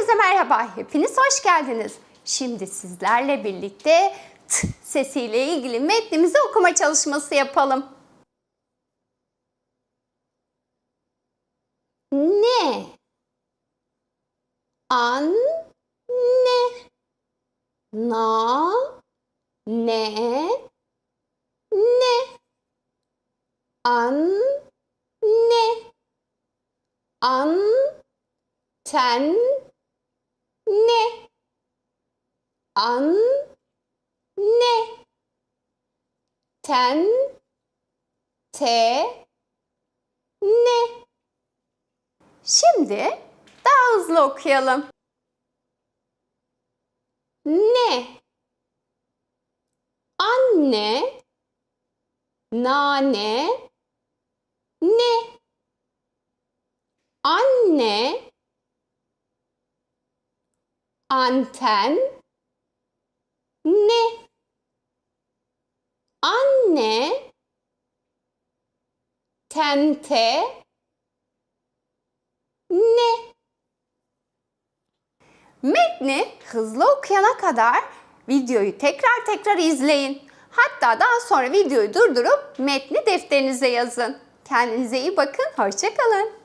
Herkese merhaba, hepiniz hoş geldiniz. Şimdi sizlerle birlikte t sesiyle ilgili metnimizi okuma çalışması yapalım. Ne? An ne? Na ne? Ne? An ne? An ten ne? An ne? Ten te ne? Şimdi daha hızlı okuyalım. Ne? Anne, nane, ne? Anne, anten, ne? Anne, tente, ne? Metni hızlı okuyana kadar videoyu tekrar tekrar izleyin. Hatta daha sonra videoyu durdurup metni defterinize yazın. Kendinize iyi bakın, hoşçakalın.